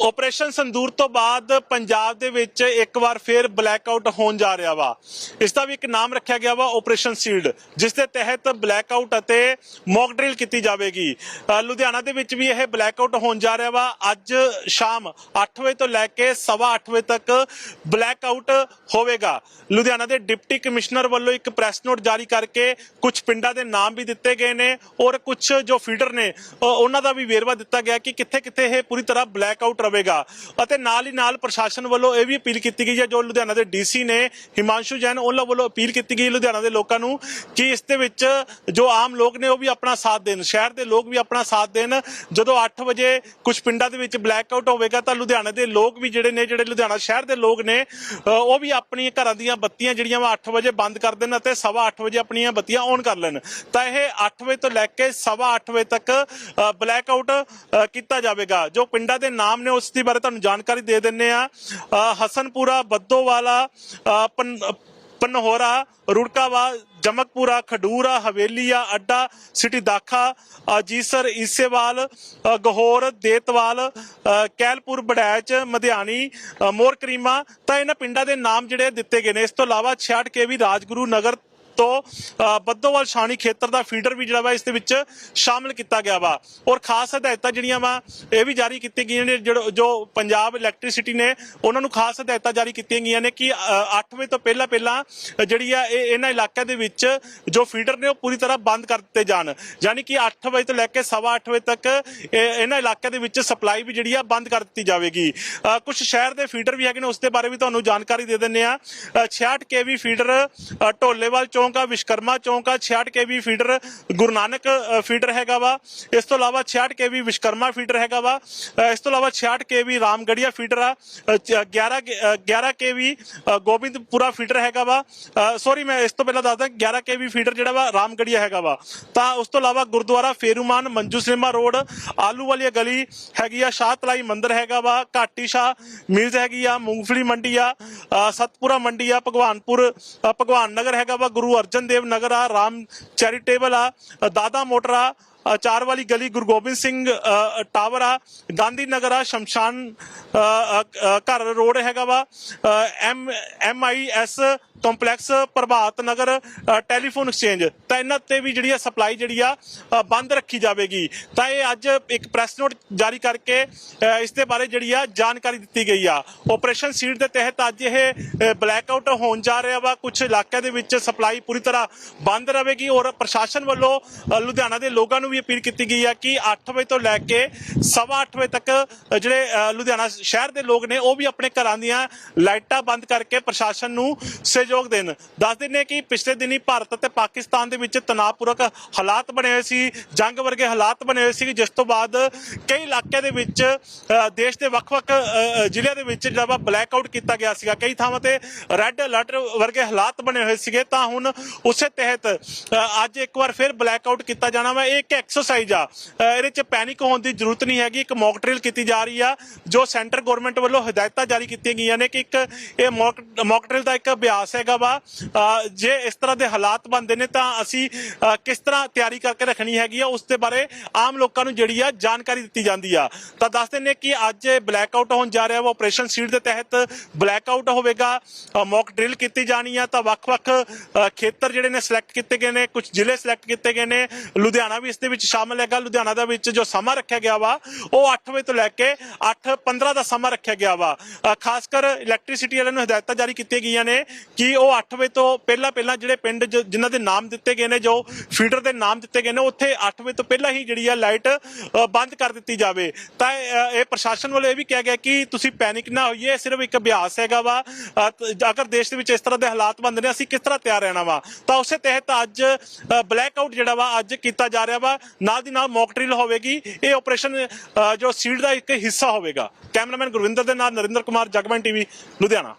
Operation ਸੰਦੂਰ ਤੋਂ ਬਾਅਦ ਪੰਜਾਬ ਦੇ ਵਿੱਚ ਇੱਕ ਵਾਰ ਫੇਰ ਬਲੈਕਆਊਟ ਹੋਣ ਜਾ ਰਿਹਾ ਵਾ। ਇਸ ਦਾ ਵੀ ਇੱਕ ਨਾਮ ਰੱਖਿਆ ਗਿਆ ਵਾ ਆਪਰੇਸ਼ਨ ਸੀਲਡ ਜਿਸ ਦੇ ਤਹਿਤ ਬਲੈਕ ਆਊਟ ਅਤੇ ਮੌਕ ਡਰਿਲ ਕੀਤੀ ਜਾਵੇਗੀ। ਲੁਧਿਆਣਾ ਦੇ ਵਿੱਚ ਵੀ ਇਹ ਬਲੈਕ ਆਊਟ ਹੋਣ ਜਾ ਰਿਹਾ ਵਾ। ਅੱਜ ਸ਼ਾਮ 8 ਵਜੇ ਤੋਂ ਲੈ ਕੇ ਸਵਾ ਅੱਠ ਵਜੇ ਤੱਕ ਬਲੈਕ ਆਊਟ ਹੋਵੇਗਾ। ਲੁਧਿਆਣਾ ਦੇ ਡਿਪਟੀ ਕਮਿਸ਼ਨਰ ਵੱਲੋਂ ਇੱਕ ਪ੍ਰੈਸ ਨੋਟ ਜਾਰੀ ਕਰਕੇ ਕੁਝ ਪਿੰਡਾਂ ਦੇ ਨਾਮ ਵੀ ਦਿੱਤੇ ਗਏ ਨੇ ਔਰ ਕੁਝ ਜੋ ਫੀਡਰ ਨੇ ਉਹਨਾਂ ਦਾ ਵੀ ਵੇਰਵਾ ਦਿੱਤਾ ਗਿਆ ਕਿ ਕਿੱਥੇ ਕਿੱਥੇ ਇਹ ਪੂਰੀ ਤਰ੍ਹਾਂ ਬਲੈਕ ਆਊਟ ਰਹੇਗਾ ਅਤੇ ਨਾਲ ਹੀ ਨਾਲ ਪ੍ਰਸ਼ਾਸਨ ਵੱਲੋਂ ਇਹ ਵੀ ਅਪੀਲ ਕੀਤੀ ਗਈ ਹੈ, ਜੋ ਲੁਧਿਆਣਾ ਦੇ ਡੀਸੀ ਨੇ ਹਿਮਾਂਸ਼ੂ ਜੈਨ, ਉਹਨਾਂ ਵੱਲੋਂ ਅਪੀਲ ਕੀਤੀ ਗਈ ਲੁਧਿਆਣਾ ਦੇ ਲੋਕਾਂ ਨੂੰ ਕਿ ਇਸ ਦੇ ਵਿੱਚ ਜੋ ਆਮ ਲੋਕ ਨੇ ਉਹ ਵੀ ਆਪਣਾ ਸਾਥ ਦੇਣ। ਸ਼ਹਿਰ ਦੇ ਲੋਕ ਵੀ ਆਪਣਾ ਸਾਥ ਦੇਣ। ਜਦੋਂ 8 ਵਜੇ ਕੁਝ ਪਿੰਡਾਂ ਦੇ ਵਿੱਚ ਬਲੈਕ ਆਊਟ ਹੋਵੇਗਾ, ਤਾਂ ਲੁਧਿਆਣਾ ਦੇ ਲੋਕ ਵੀ ਜਿਹੜੇ ਨੇ, ਜਿਹੜੇ ਲੁਧਿਆਣਾ ਸ਼ਹਿਰ ਦੇ ਲੋਕ ਨੇ ਉਹ ਵੀ ਆਪਣੀਆਂ ਘਰਾਂ ਦੀਆਂ ਬੱਤੀਆਂ ਜਿਹੜੀਆਂ ਵਾ 8 ਵਜੇ ਬੰਦ ਕਰ ਦੇਣ ਅਤੇ ਸਵਾ 8 ਵਜੇ ਆਪਣੀਆਂ ਬੱਤੀਆਂ ਔਨ ਕਰ ਲੈਣ। ਤਾਂ ਇਹ 8 ਵਜੇ ਤੋਂ ਲੈ ਕੇ ਸਵਾ 8 ਵਜੇ ਤੱਕ ਬਲੈਕ ਆਊਟ ਕੀਤਾ ਜਾਵੇਗਾ। ਜੋ ਪਿੰਡਾਂ ਦੇ ਨਾਮ ਨੇ ਉਸ ਬਾਰੇ ਤੁਹਾਨੂੰ ਜਾਣਕਾਰੀ ਦੇ ਦਿੰਨੇ ਆ ਹਸਨਪੁਰਾ ਬੱਦੋਵਾਲਾ ਅ, ਪਨ- ਪਨਹੋਰਾ ਰੁੜਕਾਵਾ ਜਮਕਪੁਰਾ ਖਡੂਰਾ ਹਵੇਲੀਆ ਅੱਡਾ ਸਿਟੀ ਦਾਖਾ ਅ, ਜੀਸਰ ਈਸੇਵਾਲ ਅ, ਦੇਤਵਾਲ ਕੈਲਪੁਰ ਬੜੈਚ ਮਧਿਆਣੀ ਅ, ਮੋਰ ਕਰੀਮਾ ਤਾਂ ਇਹਨਾਂ ਪਿੰਡਾਂ ਦੇ ਨਾਮ ਜਿਹੜੇ ਦਿੱਤੇ ਗਏ ਨੇ। ਇਸ ਤੋਂ ਇਲਾਵਾ 66 ਕੇਵੀ ਰਾਜਗੁਰੂ ਨਗਰ ਤੋਂ ਬੱਦੋਵਾਲ ਸ਼ਾਨੀ ਖੇਤਰ ਦਾ ਫੀਡਰ ਵੀ ਜਿਹੜਾ ਵਾ ਇਸ ਦੇ ਵਿੱਚ ਸ਼ਾਮਲ ਕੀਤਾ ਗਿਆ ਵਾ। ਔਰ ਖਾਸ ਹਦਾਇਤਾਂ ਜਿਹੜੀਆਂ ਵਾ ਇਹ ਵੀ ਜਾਰੀ ਕੀਤੀ ਗਈਆਂ ਨੇ ਜਿਹੜੋ- ਜੋ ਪੰਜਾਬ ਇਲੈਕਟ੍ਰਿਸਿਟੀ ਨੇ ਉਹਨਾਂ ਨੂੰ ਖਾਸ ਹਦਾਇਤਾਂ ਜਾਰੀ ਕੀਤੀਆਂ ਗਈਆਂ ਨੇ ਕਿ 8 ਵਜੇ ਤੋਂ ਪਹਿਲਾਂ ਪਹਿਲਾਂ ਜਿਹੜੀ ਆ ਇਹ ਇਹਨਾਂ ਇਲਾਕਿਆਂ ਦੇ ਵਿੱਚ ਜੋ ਫੀਡਰ ਨੇ ਉਹ ਪੂਰੀ ਤਰ੍ਹਾਂ ਬੰਦ ਕਰ ਦਿੱਤੇ ਜਾਣ। ਯਾਨੀ ਕਿ 8 ਵਜੇ ਤੋਂ ਲੈ ਕੇ ਸਵਾ ਅੱਠ ਵਜੇ ਤੱਕ ਇਹ- ਇਹਨਾਂ ਇਲਾਕਿਆਂ ਦੇ ਵਿੱਚ ਸਪਲਾਈ ਵੀ ਜਿਹੜੀ ਆ ਬੰਦ ਕਰ ਦਿੱਤੀ ਜਾਵੇਗੀ। ਕੁਝ ਸ਼ਹਿਰ ਦੇ ਫੀਡਰ ਵੀ ਹੈਗੇ ਨੇ ਉਸ ਦੇ ਬਾਰੇ ਵੀ ਤੁਹਾਨੂੰ ਜਾਣਕਾਰੀ ਦੇ ਦਿੰਨੇ ਆ 66 ਕੇਵੀ ਫੀਡਰ ਅ, ਢੋਲੇਵਾਲ ਚੌਂਕ ਆ ਵਿਸ਼ਕਰਮਾ ਚੌਂਕ ਆ 66 KV feeder Guru Nanak feeder ਹੈਗਾ ਵਾ। ਇਸ ਤੋਂ ਇਲਾਵਾ 66 ਕੇਵੀ ਵਿਸ਼ਕਰਮਾ ਫੀਡਰ ਹੈਗਾ ਵਾ। ਇਸ ਤੋਂ ਇਲਾਵਾ 66 ਕੇਵੀ ਰਾਮਗੜੀਆ ਫੀਡਰ ਆ। 11 11 ਕੇਵੀ ਗੋਬਿੰਦਪੁਰਾ ਫੀਡਰ ਹੈਗਾ ਵਾ। ਸੌਰੀ ਮੈਂ ਇਸ ਤੋਂ ਪਹਿਲਾਂ ਦੱਸਦਾ 11 ਕੇਵੀ ਫੀਡਰ ਜਿਹੜਾ ਵਾ ਰਾਮਗੜੀਆ ਹੈਗਾ ਵਾ। ਤਾਂ ਉਸ ਤੋਂ ਇਲਾਵਾ ਗੁਰਦੁਆਰਾ ਫੇਰੂਮਾਨ, ਮੰਜੂ ਸਿਨੇਮਾ ਰੋਡ, ਆਲੂ ਵਾਲੀ ਗਲੀ ਹੈਗੀ ਆ, ਸ਼ਾਹ ਤਲਾਈ ਮੰਦਿਰ ਹੈਗਾ ਵਾ, ਘਾਟੀ ਸ਼ਾਹ ਮਿਲਜ਼ ਹੈਗੀ ਆ, ਮੂੰਗਫਲੀ ਮੰਡੀ ਆ ਸਤਪੁਰਾ ਮੰਡੀ ਆ, ਭਗਵਾਨਪੁਰ ਭਗਵਾਨ ਨਗਰ ਹੈਗਾ ਵਾ, ਗੁਰੂ ਅਰਜਨ ਦੇਵ ਨਗਰ ਆ ਰਾਮ ਚੈਰੀਟੇਬਲ ਆ ਦਾਦਾ ਮੋਟਰ ਆ ਚਾਰ ਵਾਲੀ ਗਲੀ ਗੁਰੂ ਗੋਬਿੰਦ ਸਿੰਘ ਟਾਵਰ ਆ। ਗਾਂਧੀ ਨਗਰ ਆ, ਸ਼ਮਸ਼ਾਨ ਘਰ ਰੋਡ ਹੈਗਾ ਵਾ। M M I S complex, Prabhat Nagar telephone exchange. ਤਾਂ ਇਹਨਾਂ ਤੇ ਵੀ ਜਿਹੜੀ ਆ ਸਪਲਾਈ ਜਿਹੜੀ ਆ ਬੰਦ ਰੱਖੀ ਜਾਵੇਗੀ। ਤਾਂ ਇਹ ਅੱਜ ਇੱਕ ਪ੍ਰੈਸ ਨੋਟ ਜਾਰੀ ਕਰਕੇ ਇਸ ਦੇ ਬਾਰੇ ਜਿਹੜੀ ਆ ਜਾਣਕਾਰੀ ਦਿੱਤੀ ਗਈ ਆ। ਆਪਰੇਸ਼ਨ ਸੀਟ ਦੇ ਤਹਿਤ ਅੱਜ ਇਹ ਬਲੈਕ ਆਊਟ ਹੋਣ ਜਾ ਰਿਹਾ ਵਾ। ਕੁਝ ਇਲਾਕਿਆਂ ਦੇ ਵਿੱਚ ਸਪਲਾਈ ਪੂਰੀ ਤਰ੍ਹਾਂ ਬੰਦ ਰਹੇਗੀ ਔਰ ਪ੍ਰਸ਼ਾਸਨ ਵੱਲੋਂ ਲੁਧਿਆਣਾ ਦੇ ਲੋਕਾਂ ਨੂੰ ਵੀ ਅਪੀਲ ਕੀਤੀ ਗਈ ਹੈ ਕਿ 8 ਵਜੇ ਤੋਂ ਲੈ ਕੇ ਸਵਾ ਅੱਠ ਵਜੇ ਤੱਕ ਜਿਹੜੇ ਲੁਧਿਆਣਾ ਸ਼ਹਿਰ ਦੇ ਲੋਕ ਨੇ ਉਹ ਵੀ ਆਪਣੇ ਘਰਾਂ ਦੀਆਂ ਲਾਈਟਾਂ ਬੰਦ ਕਰਕੇ ਪ੍ਰਸ਼ਾਸਨ ਨੂੰ ਸਹਿਯੋਗ ਦੇਣ। ਦੱਸ ਦਿੰਦੇ ਕਿ ਪਿਛਲੇ ਦਿਨੀ ਭਾਰਤ ਅਤੇ ਪਾਕਿਸਤਾਨ ਦੇ ਵਿੱਚ ਤਣਾਅਪੂਰਕ ਹਾਲਾਤ ਬਣੇ ਹੋਏ ਸੀ ਜੰਗ ਵਰਗੇ ਹਾਲਾਤ ਬਣੇ ਹੋਏ ਸੀ ਜਿਸ ਤੋਂ ਬਾਅਦ ਕਈ ਇਲਾਕਿਆਂ ਦੇ ਵਿੱਚ ਅ, ਦੇਸ਼ ਦੇ ਵੱਖ-ਵੱਖ ਅ, ਜ਼ਿਲ੍ਹਿਆਂ ਦੇ ਵਿੱਚ ਜਿਹੜਾ ਵਾ ਬਲੈਕਆਊਟ ਕੀਤਾ ਗਿਆ ਸੀਗਾ। ਕਈ ਥਾਵਾਂ ਤੇ ਰੈੱਡ ਅਲਰਟ ਵਰਗੇ ਹਾਲਾਤ ਬਣੇ ਹੋਏ ਸੀਗੇ। ਤਾਂ ਹੁਣ ਉਸੇ ਤਹਿਤ ਅ, ਅੱਜ ਇੱਕ ਵਾਰ ਫਿਰ ਬਲੈਕ ਆਊਟ ਕੀਤਾ ਜਾਣਾ ਵਾ। ਇਹ ਐਕਸਰਸਾਈਜ਼ ਆ। ਅ, ਇਹਦੇ ਚ ਪੈਨਿਕ ਹੋਣ ਦੀ ਜ਼ਰੂਰਤ ਨਹੀਂ ਹੈਗੀ। ਇੱਕ ਮੌਕ ਡਰਿਲ ਕੀਤੀ ਜਾ ਰਹੀ ਆ ਜੋ ਸੈਂਟਰ ਗਵਰਨਮੈਂਟ ਵੱਲੋਂ ਹਦਾਇਤਾਂ ਜਾਰੀ ਕੀਤੀਆਂ ਗਈਆਂ ਨੇ ਕਿ ਇੱਕ ਇਹ ਮੌਕ ਮੌਕ ਡਰਿਲ ਦਾ ਇੱਕ ਅਭਿਆਸ ਹੈਗਾ ਵਾ। ਅ, ਜੇ ਇਸ ਤਰ੍ਹਾਂ ਦੇ ਹਾਲਾਤ ਬਣਦੇ ਨੇ ਤਾਂ ਅਸੀਂ ਅ, ਕਿਸ ਤਰ੍ਹਾਂ ਤਿਆਰੀ ਕਰਕੇ ਰੱਖਣੀ ਹੈਗੀ ਆ ਉਸ ਦੇ ਬਾਰੇ ਆਮ ਲੋਕਾਂ ਨੂੰ ਜਿਹੜੀ ਆ ਜਾਣਕਾਰੀ ਦਿੱਤੀ ਜਾਂਦੀ ਆ। ਤਾਂ ਦੱਸ ਦਿੰਨੇ ਕਿ ਅੱਜ ਬਲੈਕ ਆਊਟ ਹੋਣ ਜਾ ਰਿਹਾ ਵਾ। ਆਪਰੇਸ਼ਨ ਸੀਟ ਦੇ ਤਹਿਤ ਬਲੈਕ ਆਊਟ ਹੋਵੇਗਾ। ਮੌਕ ਡਰਿਲ ਕੀਤੀ ਜਾਣੀ ਆ। ਤਾਂ ਵੱਖ-ਵੱਖ ਅ, ਖੇਤਰ ਜਿਹੜੇ ਨੇ ਸਿਲੈਕਟ ਕੀਤੇ ਗਏ ਨੇ ਕੁਝ ਜ਼ਿਲ੍ਹੇ ਸਿਲੈਕਟ ਕੀਤੇ ਗਏ ਨੇ। ਲੁਧਿਆਣਾ ਵੀ ਇਸ ਦੇ ਵਿੱਚ ਸ਼ਾਮਲ ਹੈਗਾ ਲੁਧਿਆਣਾ ਦੇ ਵਿੱਚ ਜੋ ਸਮਾਂ ਰੱਖਿਆ ਗਿਆ ਵਾ, ਉਹ 8 ਵਜੇ ਤੋਂ ਲੈ ਕੇ 8:15 ਦਾ ਸਮਾਂ ਰੱਖਿਆ ਗਿਆ ਵਾ। ਖਾਸ ਕਰ ਇਲੈਕਟ੍ਰਿਸਿਟੀ ਵਾਲਿਆਂ ਨੂੰ ਹਦਾਇਤਾਂ ਜਾਰੀ ਕੀਤੀਆਂ ਗਈਆਂ ਨੇ ਕਿ ਉਹ 8 ਵਜੇ ਤੋਂ ਪਹਿਲਾਂ ਪਹਿਲਾਂ ਜਿਹੜੇ ਪਿੰਡ ਜ- ਜਿਨ੍ਹਾਂ ਦੇ ਨਾਮ ਦਿੱਤੇ ਗਏ ਨੇ, ਜੋ ਫੀਡਰ ਦੇ ਨਾਮ ਦਿੱਤੇ ਗਏ ਨੇ, ਉੱਥੇ 8 ਵਜੇ ਤੋਂ ਪਹਿਲਾਂ ਹੀ ਜਿਹੜੀ ਆ ਲਾਈਟ ਬੰਦ ਕਰ ਦਿੱਤੀ ਜਾਵੇ। ਤਾਂ ਇਹ ਪ੍ਰਸ਼ਾਸਨ ਵੱਲੋਂ ਇਹ ਵੀ ਕਿਹਾ ਗਿਆ ਕਿ ਤੁਸੀਂ ਪੈਨਿਕ ਨਾ ਹੋਈਏ, ਇਹ ਸਿਰਫ ਇੱਕ ਅਭਿਆਸ ਹੈਗਾ ਵਾ। ਅਗਰ ਦੇਸ਼ ਦੇ ਵਿੱਚ ਇਸ ਤਰ੍ਹਾਂ ਦੇ ਹਾਲਾਤ ਬਣਦੇ ਨੇ, ਅਸੀਂ ਕਿਸ ਤਰ੍ਹਾਂ ਤਿਆਰ ਰਹਿਣਾ ਵਾ? ਤਾਂ ਉਸੇ ਤਹਿਤ ਅੱਜ ਬਲੈਕ ਆਊਟ ਜਿਹੜਾ ਵਾ ਅੱਜ ਕੀਤਾ ਜਾ ਰਿਹਾ ਵਾ। ਨਾਲ ਦੀ ਨਾਲ ਮੌਕ ਡਰਿਲ ਹੋਵੇਗੀ। ਇਹ ਆਪਰੇਸ਼ਨ ਜੋ ਸੀਡ ਦਾ ਇੱਕ ਹਿੱਸਾ ਹੋਵੇਗਾ। ਕੈਮਰਾਮੈਨ ਗੁਰਵਿੰਦਰ ਦੇ ਨਾਲ ਨਰਿੰਦਰ ਕੁਮਾਰ, ਜਗਮਨ ਟੀਵੀ, ਲੁਧਿਆਣਾ।